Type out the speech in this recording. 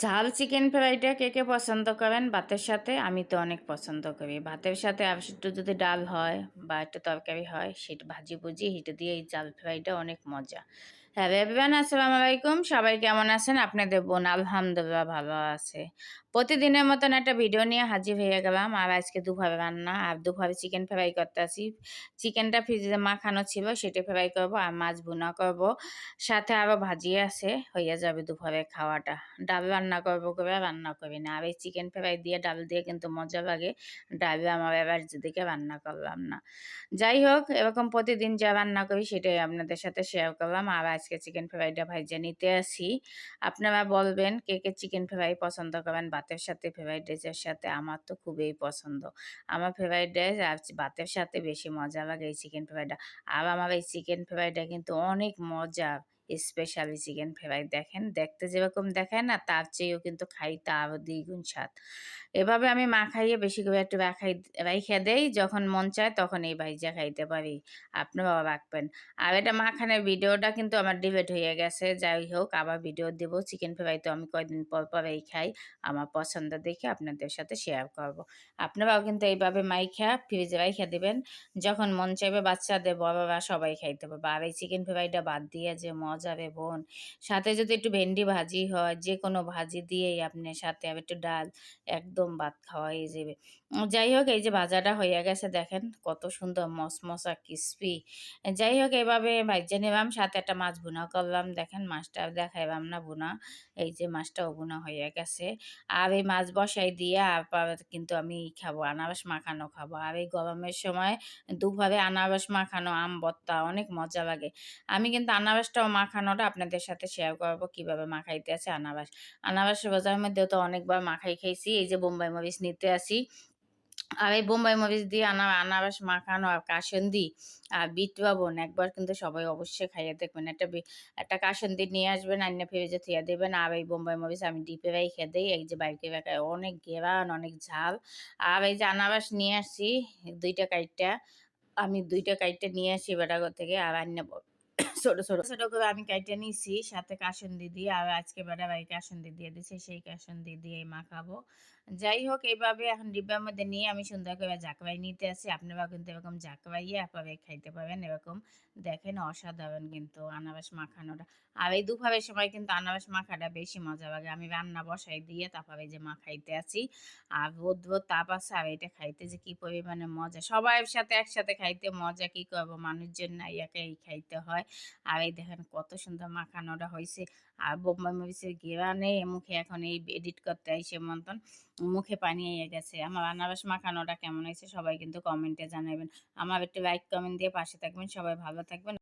ঝাল চিকেন ফ্রাইটা কে কে পছন্দ করেন? ভাতের সাথে? আমি তো অনেক পছন্দ করি। ভাতের সাথে একটু যদি ডাল হয় বা একটু তরকারি হয়, সেটা ভাজি ভুজি সেটা দিয়ে এই ঝাল ফ্রাইটা অনেক মজা। হ্যাঁ এভরিওয়ান, আসসালামু আলাইকুম। সবাই কেমন আছেন? আপনাদের বোন আলহামদুলিল্লাহ ভালো আছে। প্রতিদিনের মতন একটা ভিডিও নিয়ে হাজির হয়ে গেলাম। আর আজকে দুপুরে রান্না, আর দুপুরে চিকেন ফ্রাই করতে আসি চিকেনটা ফ্রিজে মাখানো ছিল, সেটা ফ্রাই করব, আর মাছ ভুনা করব। সাথে আরও ভাজি আছে, হয়ে যাবে দুপুরে খাওয়াটা। ডাল রান্না করব করে রান্না করি না। আর এই চিকেন ফ্রাই দিয়ে ডাল দিয়ে কিন্তু মজা লাগে। ডাল আমার এবার যেদিকে রান্না করলাম না। যাই হোক, এরকম প্রতিদিন যা রান্না করি, সেটাই আপনাদের সাথে শেয়ার করলাম। আর আজকে চিকেন ফ্রাইটা ভাইজে নিতে আসি। আপনারা বলবেন, কে কে চিকেন ফ্রাই পছন্দ করেন? ভাতের সাথে ফ্রাইড রাইসের সাথে আমার তো খুবই পছন্দ। আমার ফ্রাইড রাইস আর ভাতের সাথে বেশি মজা লাগে এই চিকেন ফ্রাইটা আর আমার এই চিকেন ফ্রাইটা কিন্তু অনেক মজা স্পেশালি চিকেন ফ্রাই দেখেন। দেখতে যেরকম দেখেন না, তার চেয়েও কিন্তু খাইতে আরও দ্বিগুণ স্বাদ। এভাবে আমি মা খাইয়ে বেশি করে একটু রাখাই রাইখে দেই, যখন মন চায় তখন এই ভাইজা খাইতে পারি। আপনারাও রাখবেন। আর এটা মাখানের ভিডিওটা কিন্তু আমার ডিবেট হয়ে গেছে, যাই হোক, আবার ভিডিও দেবো। চিকেন ফ্রাই তো আমি কয়েকদিন পর পর এই খাই, আমার পছন্দ দেখে আপনাদের সাথে শেয়ার করব। আপনারাও কিন্তু এইভাবে মাইখা ফ্রিজে রাইখা দেবেন। যখন মন চাইবে বাচ্চাদের, বড়রা সবাই খাইতে পারবে। আর এই চিকেন ফ্রাইটা বাদ দিয়ে যে মজা রে বোন। সাথে যদি একটু ভেন্ডি ভাজি হয় যে কোনো ভাজি দিয়েই আপনার সাথে একটু ডাল, একদম ভাত খাওয়া হয়ে যাবে। যাই হোক এই যে ভাজাটা হয়ে গেছে দেখেন, কত সুন্দর মসমসা ক্রিসপি যাই হোক এভাবে ভাজে নিলাম, সাথে একটা মাছ ভুনা করলাম। দেখেন মাছটা দেখাইলাম না ভুনা, এই যে মাছটাও ভুনা হয়ে গেছে। আর এই মাছ বসাই দিয়ে আবার কিন্তু আমি খাব, আনারস মাখানো খাব। আর এই গরমের সময় দুপুরে আনারস মাখানো, আম বত্তা অনেক মজা লাগে। আমি কিন্তু আনারসটাও মাখানোটা আপনাদের সাথে শেয়ার করব, কীভাবে মাখাইতে আছে আনারস। আনারস বাজার মধ্যেও তো অনেকবার মাখাই খাইছি, এই যে বোম্বাই মরিচ নিতে আসি। আর এই বোম্বাই মরিচ দিয়ে আনা আনারস মাখানো আর কাসন্দি আর বিট বাবন একবার কিন্তু সবাই অবশ্যই খাইয়ে দেখবেন। একটা একটা কাসন্দি নিয়ে আসবেন, আইনে ফ্রিজে থিয়া দেবেন। আর এই বোম্বাই মরিচ আমি ডিপে রেখে দিই। এই যে বাইকে বেকায় অনেক গেরান, অনেক ঝাল। আর এই যে আনারস নিয়ে আসছি, দুইটা কাইটটা। আমি দুইটা কাইটটা নিয়ে আসি বেটাগর থেকে আর আইনে ছোট ছোট। ছোট করে আমি কাইটে নিছি, সাথে কাসন্দি দিয়ে আর আজকে বেটা ভাই কাসন্দি দিয়ে দিছে, সেই কাসন্দি দিয়ে মাখাবো। যাই হোক এইভাবে এখন ডিব্বার মধ্যে নিয়ে আমি সুন্দর করে জাকবাই নিতে আসি। আপনারাও কিন্তু এরকম জাকবাইয়ে আপনারা খাইতে পাবেন এরকম দেখেন অসাধারণ কিন্তু আনারস মাখানোটা। আর এই দুপুরের সময় কিন্তু আনারস মাখাটা বেশি মজা লাগে। আমি রান্না বসাই দিয়ে তারপরে যে মা খাইতে আছি আর রোদ রোদ তাপ আছে, আর এটা খাইতে যে কি পরিমাণে মজা। সবাই সাথে একসাথে খাইতে মজা কি করব? মানুষজন না ইয়াকেই খাইতে হয়। আর এই দেখেন কত সুন্দর মাখানোটা হয়েছে আর বোম্বাই মরিচের গেরা নেই, মুখে এখন এই এডিট করতে আইসে মতন মুখে পানি এসে গেছে। আমার আনারস মাখানোটা কেমন হয়েছে সবাই কিন্তু কমেন্টে জানাবেন। আমার একটু লাইক কমেন্ট দিয়ে পাশে থাকবেন, সবাই ভালো থাকবেন।